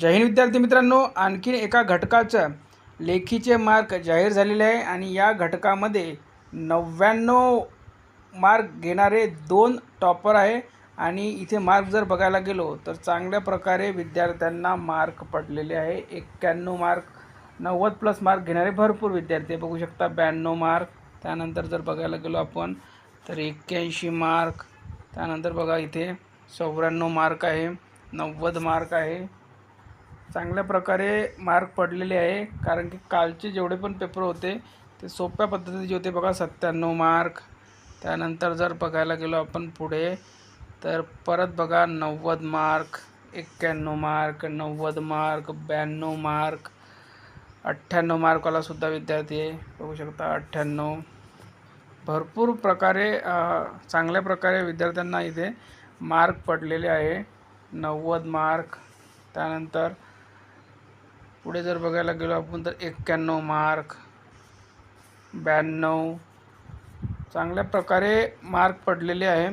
जैन विद्यार्थी मित्रांनो आणखीन एका घटकाचं लेखीचे मार्क जाहीर झालेले आहे आणि या घटकामध्ये नव्याण्णव मार्क घेणारे दोन टॉपर आहे आणि इथे मार्क जर बघायला गेलो तर चांगल्या प्रकारे विद्यार्थ्यांना मार्क पडलेले आहे. एक्क्याण्णव मार्क नव्वद प्लस मार्क घेणारे भरपूर विद्यार्थी बघू शकता ब्याण्णव मार्क त्यानंतर जर बघायला गेलो आपण तर एक्क्याऐंशी मार्क त्यानंतर बघा इथे चौऱ्याण्णव मार्क आहे नव्वद मार्क आहे. चांगल्या प्रकारे मार्क पडलेले आहे. कारण की कालचे जेवढे पण पेपर होते ते सोप्या पद्धतीचे होते बघा. सत्त्याण्णव मार्क त्यानंतर जर बघायला गेलो आपण पुढे तर परत बघा नव्वद मार्क एक्क्याण्णव मार्क नव्वद मार्क ब्याण्णव मार्क अठ्ठ्याण्णव मार्कवालासुद्धा विद्यार्थी आहे. बघू शकता अठ्ठ्याण्णव. भरपूर प्रकारे चांगल्या प्रकारे विद्यार्थ्यांना इथे मार्क पडलेले आहे. नव्वद मार्क त्यानंतर पुढे जर बघायला गेलो आपण तर एक्क्याण्णव मार्क ब्याण्णव. चांगल्या प्रकारे मार्क पडलेले आहे.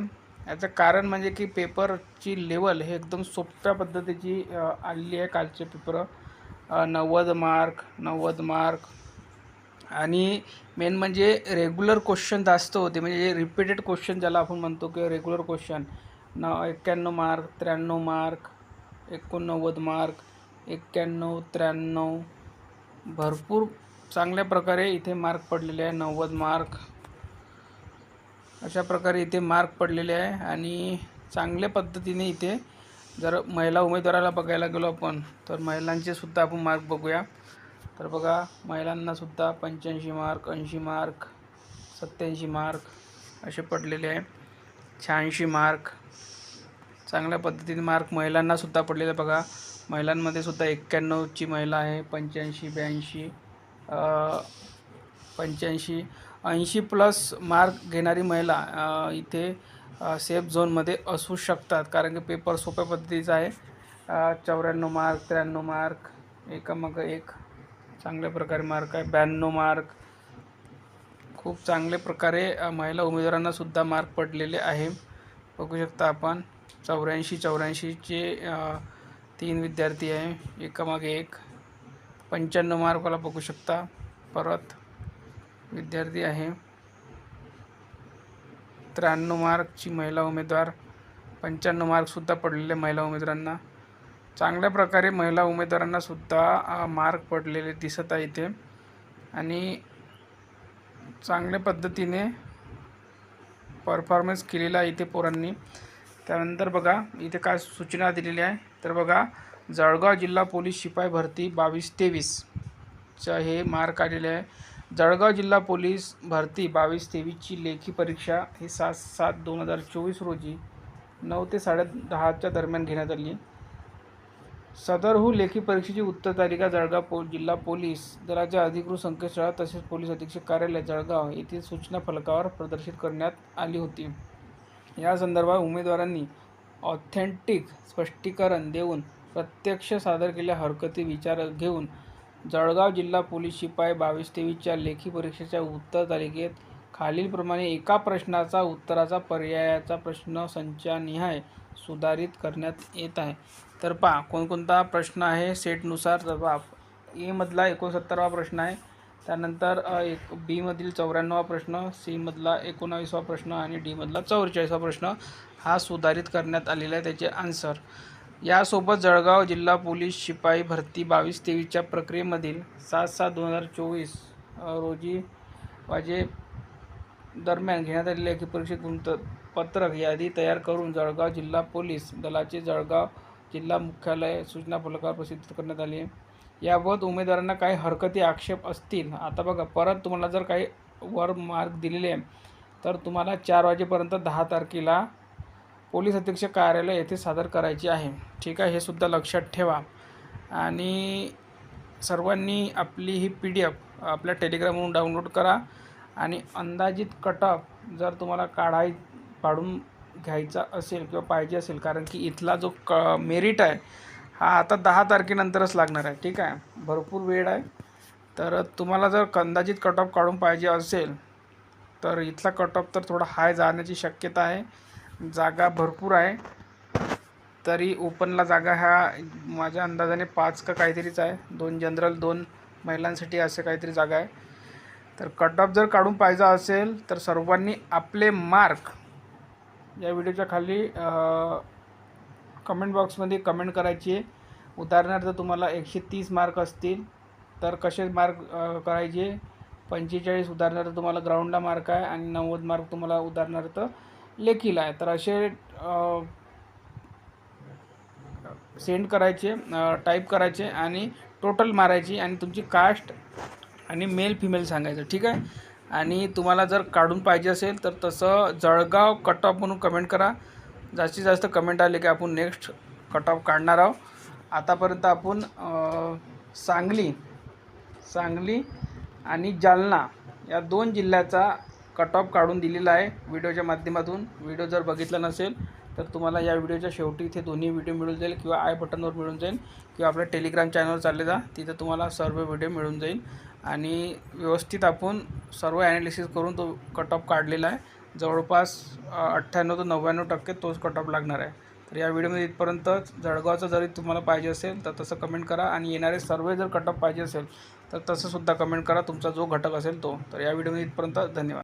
याचं कारण म्हणजे की पेपरची लेवल हे एकदम सोप्या पद्धतीची आलेली आहे कालचे पेपर. नव्वद मार्क नव्वद मार्क. आणि मेन म्हणजे रेग्युलर क्वेश्चन जास्त होते. म्हणजे रिपीटेड क्वेश्चन ज्याला आपण म्हणतो की रेग्युलर क्वेश्चन न एक्क्याण्णव मार्क त्र्याण्णव मार्क एकोणनव्वद मार्क. एक्क्याण्णव त्र्याण्णव. भरपूर चांगल्या प्रकारे इथे मार्क पडलेले आहे. नव्वद मार्क अशा प्रकारे इथे मार्क पडलेले आहे. आणि चांगल्या पद्धतीने इथे जर महिला उमेदवाराला बघायला गेलो आपण तर महिलांचे सुद्धा आपण मार्क बघूया. तर बघा महिलांनासुद्धा पंच्याऐंशी मार्क ऐंशी मार्क सत्याऐंशी मार्क असे पडलेले आहे. शहाऐंशी मार्क चांगल्या पद्धतीने मार्क. महिलांनासुद्धा पडलेले आहे बघा. महिलांमध्ये सुद्धा एक्क्याण्णवची महिला आहे पंच्याऐंशी ब्याऐंशी पंच्याऐंशी ऐंशी प्लस मार्क घेणारी महिला इथे सेफ झोनमध्ये असू शकतात. कारण की पेपर सोप्या पद्धतीचा आहे. चौऱ्याण्णव मार्क त्र्याण्णव मार्क एकामाग एक. चांगल्या प्रकारे मार्क आहे. ब्याण्णव मार्क. खूप चांगल्या प्रकारे महिला उमेदवारांनासुद्धा मार्क पडलेले आहे. बघू शकता आपण. चौऱ्याऐंशी चौऱ्याऐंशीचे तीन विद्यार्थी आहे. एकामागे एक. पंच्याण्णव मार्काला बघू शकता. परत विद्यार्थी आहे. त्र्याण्णव मार्कची महिला उमेदवार. पंच्याण्णव मार्कसुद्धा पडलेले महिला उमेदवारांना. चांगल्या प्रकारे महिला उमेदवारांनासुद्धा मार्क पडलेले दिसत आहे इथे. आणि चांगल्या पद्धतीने परफॉर्मन्स केलेला आहे इथे पोरांनी. त्यानंतर बघा इथे काय सूचना दिलेली आहे. तर बघा जळगाव जिल्हा पोलीस शिपाई भरती बावीस तेवीसचं हे मार्क आलेले आहे. जळगाव जिल्हा पोलीस भरती बावीस तेवीसची लेखी परीक्षा ही सात सात दोन हजार चोवीस रोजी नऊ ते साडे दहाच्या दरम्यान घेण्यात आली सदरहू लेखी परीक्षेची उत्तर तालिका जळगाव पो जिल्हा पोलीस दलाच्या अधिकृत संकेतस्थळात तसेच पोलीस अधीक्षक कार्यालय जळगाव येथील सूचना फलकावर प्रदर्शित करण्यात आली होती. या संदर्भात उमेदवारांनी ऑथेंटिक स्पष्टीकरण देऊन प्रत्यक्ष सादर केल्या हरकती विचार घेऊन जळगाव जिल्हा पोलीस शिपाई बावीस तेवीसच्या लेखी परीक्षेच्या उत्तर तालिकेत खालीलप्रमाणे एका प्रश्नाचा उत्तराचा पर्यायाचा प्रश्न संचानिहाय सुधारित करण्यात येत आहे. तर पहा कोणकोणता प्रश्न आहे? सेटनुसार तर पहा एमधला एकोणसत्तरावा प्रश्न आहे. त्यानंतर एक बीमधील चौऱ्याण्णवा प्रश्न सीमधला एकोणावीसवा प्रश्न आणि डीमधला चौवेचाळीसवा प्रश्न हा सुधारित करण्यात आलेला आहे त्याचे आन्सर यासोबत जळगाव जिल्हा पोलीस शिपाई भरती बावीस तेवीसच्या प्रक्रियेमधील सात सात दोन हजार चोवीस रोजी वाजे दरम्यान घेण्यात आलेल्या लेखी परीक्षेत गुंत पत्रक यादी तयार करून जळगाव जिल्हा पोलीस दलाचे जळगाव जिल्हा मुख्यालय सूचना फलकावर प्रसिद्ध करण्यात आली. आहे याबाबत उमेदवारांना काही हरकती आक्षेप असतील. आता बघा परत तुम्हाला जर काही वर मार्क दिलेले तर तुम्हाला चार वाजेपर्यंत दहा तारखेला पोलीस अधीक्षक कार्यालय येथे सादर करायची आहे. ठीक आहे? हे सुद्धा लक्षात ठेवा. आणि सर्वांनी आपली ही पी डी एफ आपल्या टेलिग्रामवरून डाउनलोड करा आणि अंदाजित कटअप जर तुम्हाला काढाय पाडून घ्यायचा असेल किंवा पाहिजे असेल कारण की इथला जो क मेरिट आहे हा आता दहा तारखेनंतरच लागणार आहे. ठीक आहे? भरपूर वेळ आहे. तर तुम्हाला जर अंदाजित कट ऑफ काढून पाहिजे असेल तर इथला कट ऑफ तर थोडा हाय जाण्याची शक्यता आहे. जागा भरपूर आहे. तरी ओपनला जागा ह्या माझ्या अंदाजाने पाच का काहीतरीच आहे. दोन जनरल दोन महिलांसाठी असे काहीतरी जागा आहे. तर कट ऑफ जर काढून पाहिजे असेल तर सर्वांनी आपले मार्क या व्हिडिओच्या खाली कमेंट बॉक्समध्ये कमेंट करायची आहे. उदाहरणार्थ तुम्हाला एकशे तीस मार्क असतील तर कसे मार्क करायचे? पंचेचाळीस उदाहरणार्थ तुम्हाला ग्राउंडला मार्क आहे आणि नव्वद मार्क तुम्हाला उदाहरणार्थ लेखीला आहे. तर असे सेंड करायचे टाईप करायचे आणि टोटल मारायची आणि तुमची कास्ट आणि मेल फिमेल सांगायचं ठीक आहे? आणि तुम्हाला जर काढून पाहिजे असेल तर तसं जळगाव कट ऑफ म्हणून कमेंट करा. जास्तीत जास्त कमेंट आले की आपण नेक्स्ट कट ऑफ काढणार आहोत. आतापर्यंत आपण सांगली सांगली आणि जालना या दोन जिल्ह्याचा कट ऑफ काढून दिलेला आहे व्हिडिओच्या माध्यमातून. व्हिडिओ जर बघितला नसेल तर तुम्हाला या व्हिडिओच्या शेवटी इथे दोन्ही व्हिडिओ मिळून जाईल किंवा आय बटनवर मिळून जाईल किंवा आपल्या टेलिग्राम चॅनलवर चालले जा तिथं तुम्हाला सर्व व्हिडिओ मिळून जाईल. आणि व्यवस्थित आपण सर्व ॲनालिसिस करून तो कट ऑफ काढलेला आहे. जवळपास अठ्ठ्याण्णव ते नव्याण्णव टक्के तोच कट ऑफ लागणार आहे. तर या व्हिडिओमध्ये इथपर्यंत जळगावचं जरी तुम्हाला पाहिजे असेल तर तसं कमेंट करा आणि येणारे सर्व जर कट ऑफ पाहिजे असेल तर तसंसुद्धा कमेंट करा. तुमचा जो घटक असेल तो. तर या व्हिडिओमध्ये इथपर्यंत धन्यवाद.